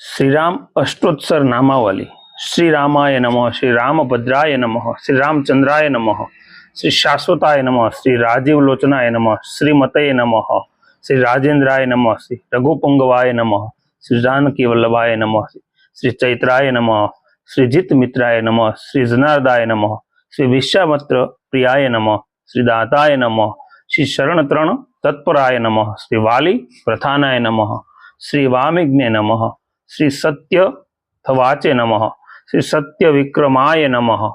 श्री राम अष्टोत्तर नामावली श्री रामाय नमः श्री रामभद्राय नमः श्री रामचंद्राय नमः श्री शाश्वताय नमः श्री राजीव लोचनाय नमः श्रीमतये नमः श्री राजेंद्राय नमः श्री रघुपुंगवाय नमः श्री जानकी वल्लभाय नमः श्री चैत्राय नमः श्री जित मित्राय नमः श्री जनार्दाय नमः श्री विश्वामित्र प्रियाय नमः श्री दाताय नमः श्री शरण तरण तत्पराय नमः श्री वाली प्रधानाय नमः श्री वामिज्ञे नमः श्री सत्य थवाचे नमः। श्री सत्य विक्रमाय नम।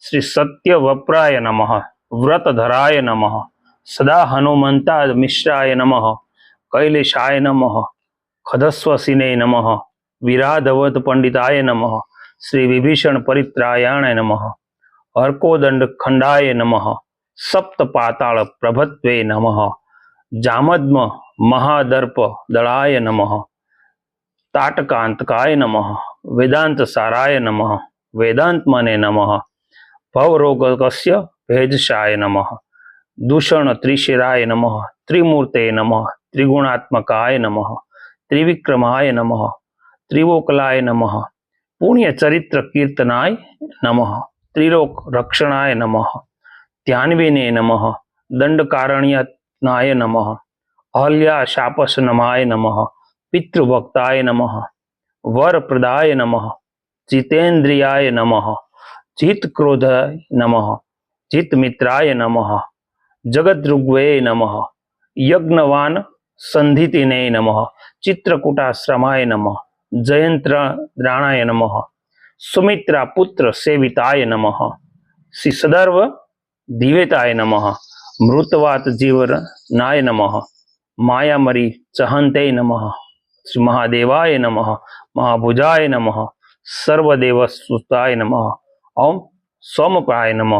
श्री सत्य वप्राय नमः। व्रतधराय नम। सदा हनुमंता मिश्राय नमः। कैलेशाय नमः। खदस्वसिने नमः। विराधवत पंडिताय नम। श्री विभीषण परित्रायाय नम। अर्कोदंड खंडाय नम। सप्त पाताल प्रभत्वे नमः। जामद्म महादर्प दलाय नमः। ताटकांतकाय नमः वेदांत साराय नमः, वेदांतमने नमः, भवरोगकस्य भेदशाय नमः दूषण त्रिशिराय नमः त्रिमूर्ते नमः, त्रिगुणात्मकाय नमः, त्रिविक्रमाय नमः, त्रिवोकलाय नमः पुण्य चरित्र कीर्तनाय नमः त्रिलोक रक्षणाय नमः, ध्यानविने नमः दंडकारण्याय नमः अहल्या शापसनमाय नमः पितृभक्ताय नमः। वरप्रदाय नमः। जितेन्द्रियाय नमः। जित क्रोधाय नमः। जित मित्राय नमः। जगद्रुग्वे नमः। यज्ञवान संधितिने नमः। चित्रकूटाश्रमाय नमः। जयंत्राणाय नमः। सुमित्रा पुत्र सेविताय नमः। श्री सदर्व दिवेताय नम। मृतवात जीवनाय नम। मायामरी चहंते नमः। श्री महादेवाय नम, महाभुजाय नमः, सर्वदेवसुताय नम, ओम सोमपाय नम,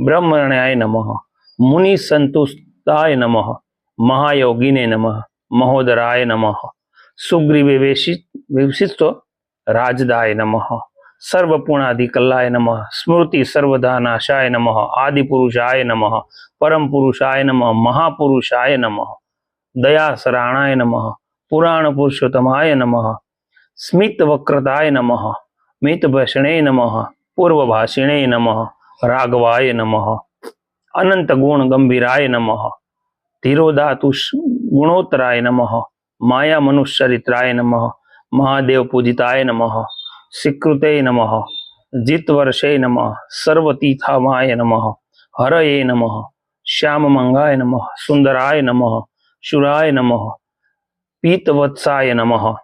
ब्रह्मण्याय नम मुनि संतुष्टाय नमः, महायोगिने नम, महोदराय नम सुग्रीवे विशिष्ट राजदाय नमः सर्वपूर्णाधिकल्लाय नमः, स्मृति सर्वदानाशाय नम, आदिपुरुषाय नम परम पुरुषाय नमः, महापुरुषाय नमः दया सराणाय नमः पुराण पुरुषोत्तमाय नमः। स्मित वक्रताय नमः। मित भषणे नमः। पूर्व भाषिणे नमः। राघवाय नमः। अनंत गुण गंभीराय नमः। धीरोधातु गुणोत्तराय नमः। माया मनुष्यरित्राय नमः। महादेव पूजिताय नमः। स्वीकृते नमः। जितवर्षे नमः। नमः। हरये नमः। श्याममंगाय नमः। सुंदराय नमः। शुराय नमः। पीतवत्साय नमः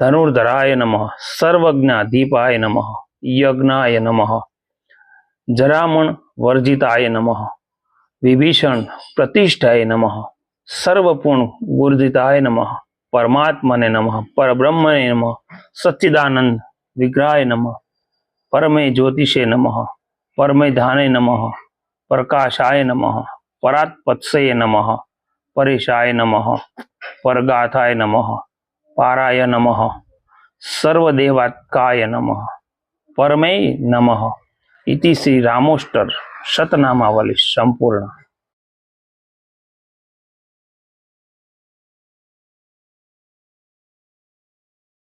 धनुर्धराय नमः, सर्वज्ञादीपाय नमः, यज्ञाय नमः, जरामण वर्जिताय नमः, विभीषण प्रतिष्ठाय नमः, सर्वपूर्ण गुर्जिताय नमः, परमात्मने नमः परब्रह्मणे नमः, सच्चिदानंद विग्रहाय नमः, परमे ज्योतिषे नमः, परमे धाने नमः, प्रकाशाय नमः, परात्पत्सये नमः, परेशाय नमः। परगाथाय नमः पाराय नमः सर्वदेवात्काय नमः परमे नमः इति श्री रामोष्टर शतनामावली संपूर्ण